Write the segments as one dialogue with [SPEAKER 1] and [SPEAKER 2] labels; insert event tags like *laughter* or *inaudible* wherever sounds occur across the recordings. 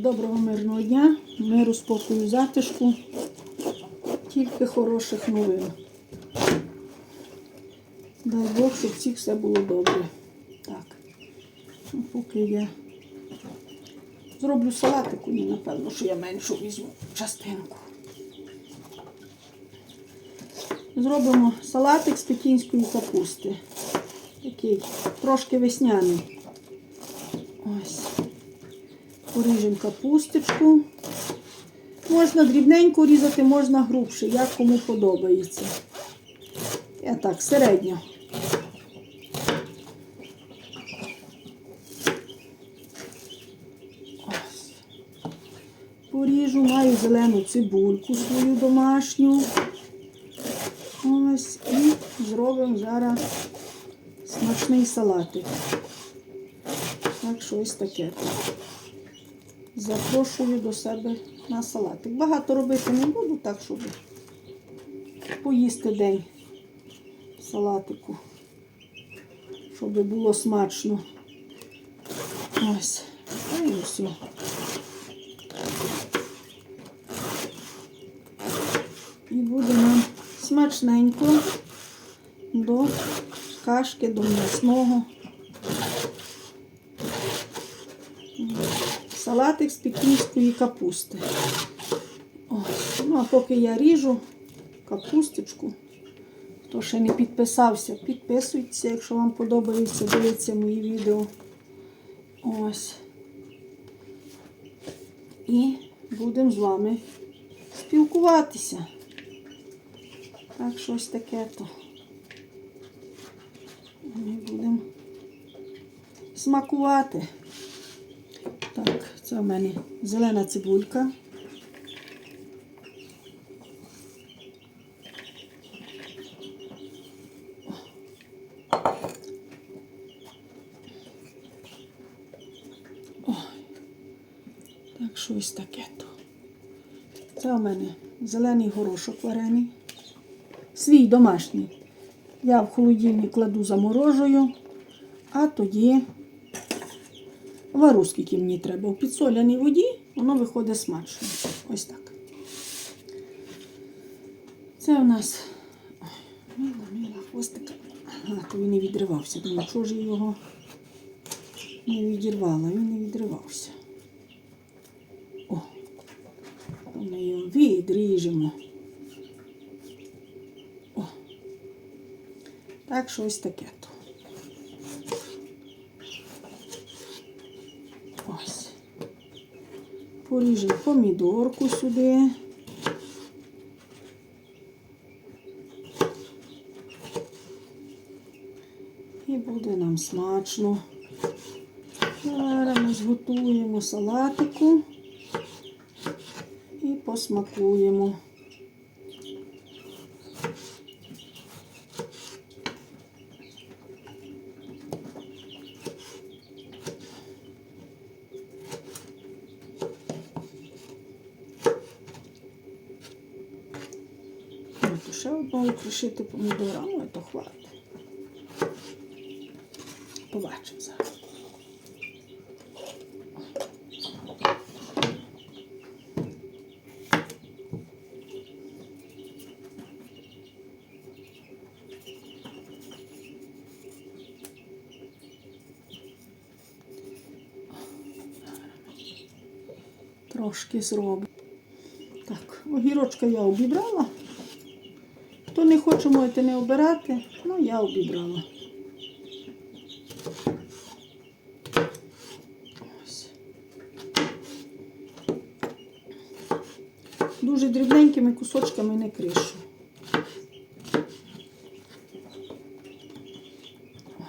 [SPEAKER 1] Доброго мирного дня, миру, спокою, затишку, тільки хороших новин. Дай Бог, щоб всіх все було добре. Так, ну, поки я зроблю салатику і напевно, що я меншу візьму частинку. Зробимо салатик з пекінської капусти. Такий трошки весняний. Ось. Поріжемо капусточку. Можна дрібненько різати, можна грубше, як кому подобається. Я так, середньо. Поріжу, маю зелену цибульку свою домашню. Ось і зробимо зараз смачний салатик. Так, щось таке. Запрошую до себе на салатик. Багато робити не буду, так, щоб поїсти день салатику, щоб було смачно. Ось. І все. І буде нам смачненько до кашки, до м'ясного. Салатик з пекінської капусти. Ось. Ну, а поки я ріжу капусточку, хто ще не підписався, підписуйтеся, якщо вам подобається, дивіться мої відео. Ось. І будемо з вами спілкуватися. Так, щось таке то. Ми будемо смакувати. Це в мене зелена цибулька. Ой, так, щось таке то. Це у мене зелений горошок варений. Свій домашній. Я в холодильник кладу заморожую, а тоді вару, скільки мені треба. У підсоляній воді воно виходить смачно. Ось так. Це у нас Ой, мила, мила хвостика. А, він не відривався. Думаю, чого ж я його не відірвала, він не відривався. О, ми його відріжемо. О. Так, щось таке то. Ось. Поріжемо помідорку сюди. І буде нам смачно. Зараз ми зготуємо салатику і посмакуємо. То ще одного кришити помідорами, то хватить. Побачимо зараз. Трошки зроблю. Так, огірочка я обібрала. Хто не хоче, можете не обирати, ну я обібрала. Дуже дрібненькими кусочками не кришу.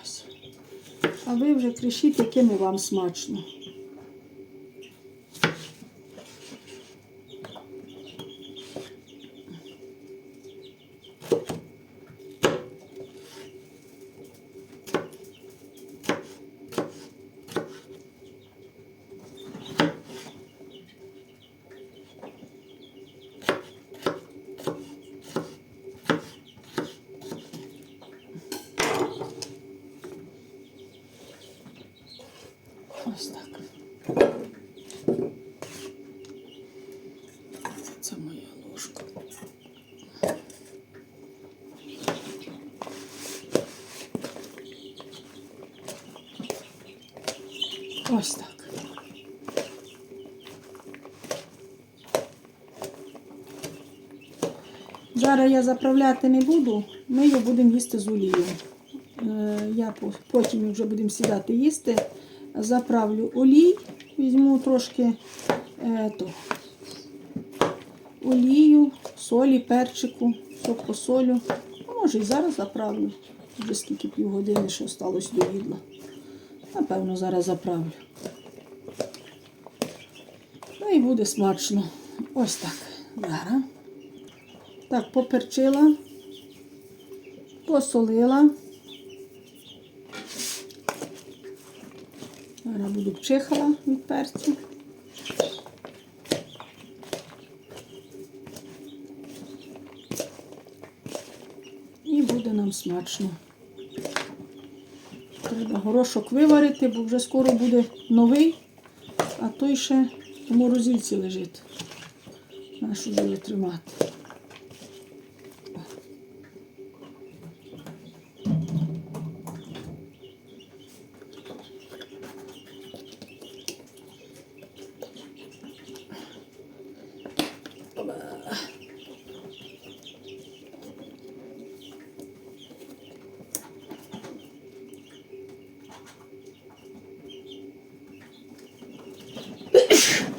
[SPEAKER 1] Ось. А ви вже кришіть, якими вам смачно. Ось так. Зараз я заправляти не буду, ми його будемо їсти з олією. Е, я Потім вже будемо сідати їсти. Заправлю олій, візьму трошки е, то, олію, солі, перчику, сок солю. А може і зараз заправлю, вже скільки півгодини що осталось до їдла. Напевно, зараз заправлю. Ну і буде смачно. Ось так. Зараз. Так, поперчила, посолила. Зараз буду пчихала від перцю. І буде нам смачно. Треба горошок виварити, бо вже скоро буде новий, а той ще в морозильці лежить. Нашу вже тримати.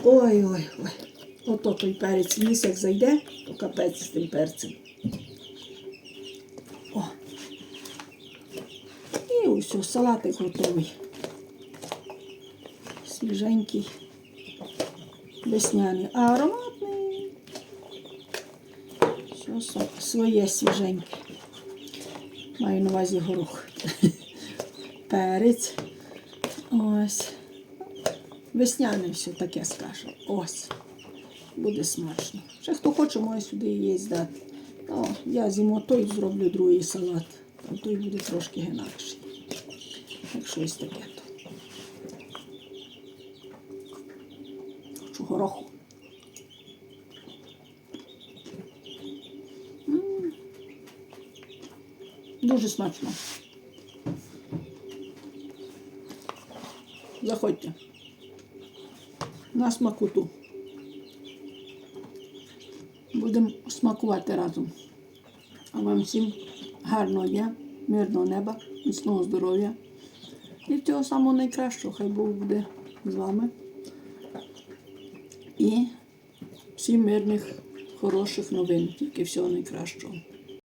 [SPEAKER 1] Ой, ой, ой. Ото той перець як зайде, то капець з тим перцем. О. І ось салатик готовий. Свіженький, весняний, а ароматний. Все своє свіженьке. Маю на увазі горох. *laughs* Перець. Ось. Весняне все таке скаже. Ось. Буде смачно. Ще хто хоче, може сюди її здати. О, я зіму той зроблю другий салат. Там той буде трошки інакший. Так щось таке то. Хочу гороху. Дуже смачно. Заходьте. На смакоту. Будемо смакувати разом. А вам всім гарного дня, мирного неба, міцного здоров'я. І всього самого найкращого. Хай Бог буде з вами. І всім мирних, хороших новин. Тільки всього найкращого.